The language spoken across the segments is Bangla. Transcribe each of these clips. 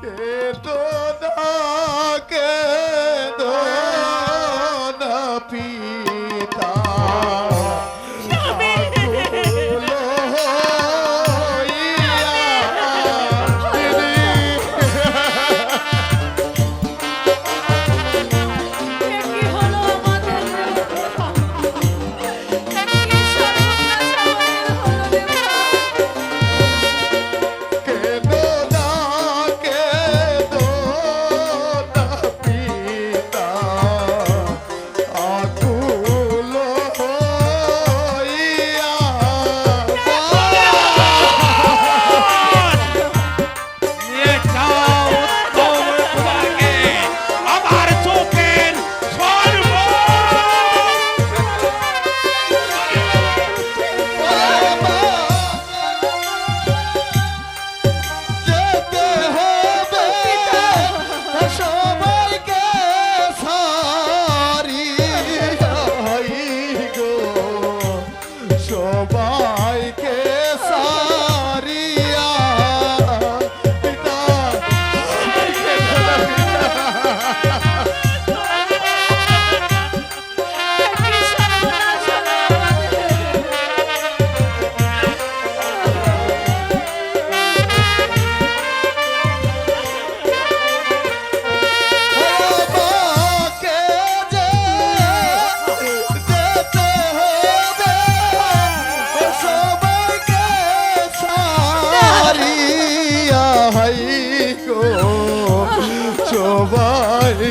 que.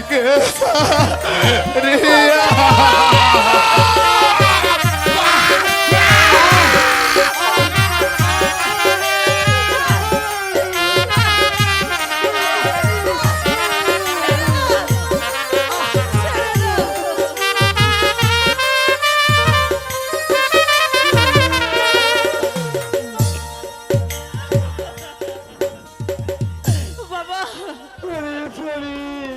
থেকে রিয়া Baby, please.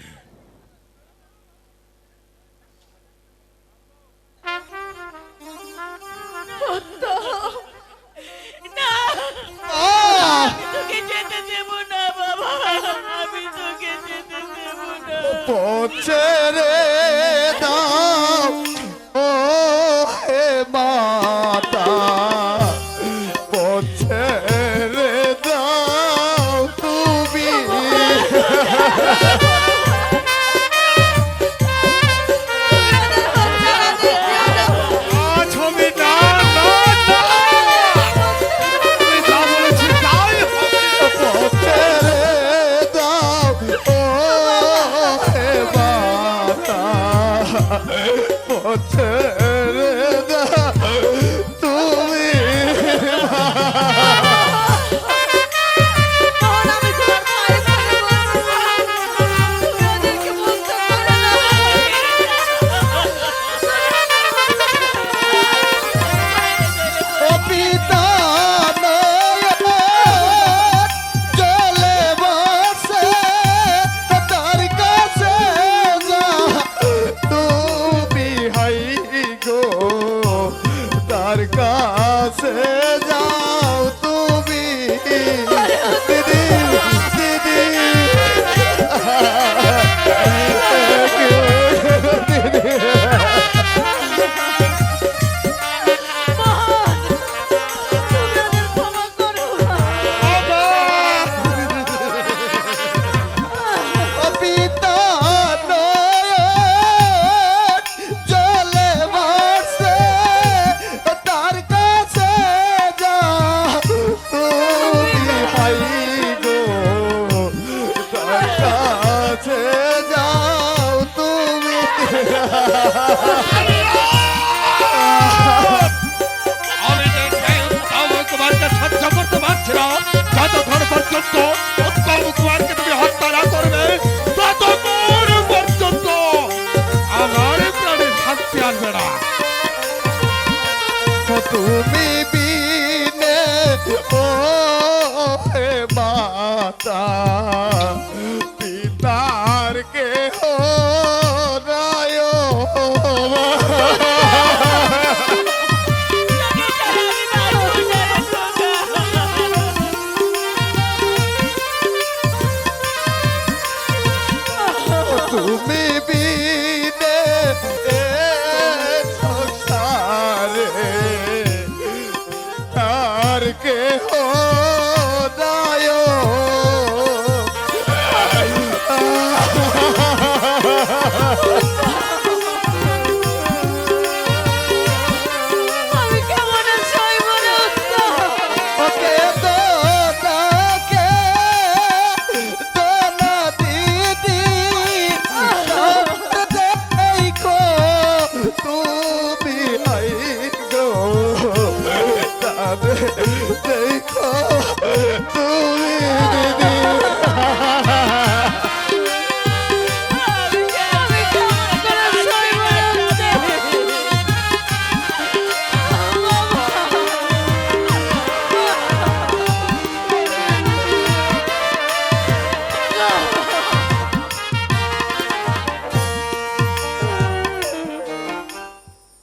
না। আমি যেতে না বাবা। আমি যেতে না। পচে রে পথে কাছে যা সহ্য করতে পারছি না যতক্ষণ পর্যন্ত উত্তম কুমারকে তুমি হত্যা না করবে ততক্ষণ পর্যন্ত আমার প্রাণে শান্তি আসবে না তুমি বিনে, ও মাতা, পিতার কে হো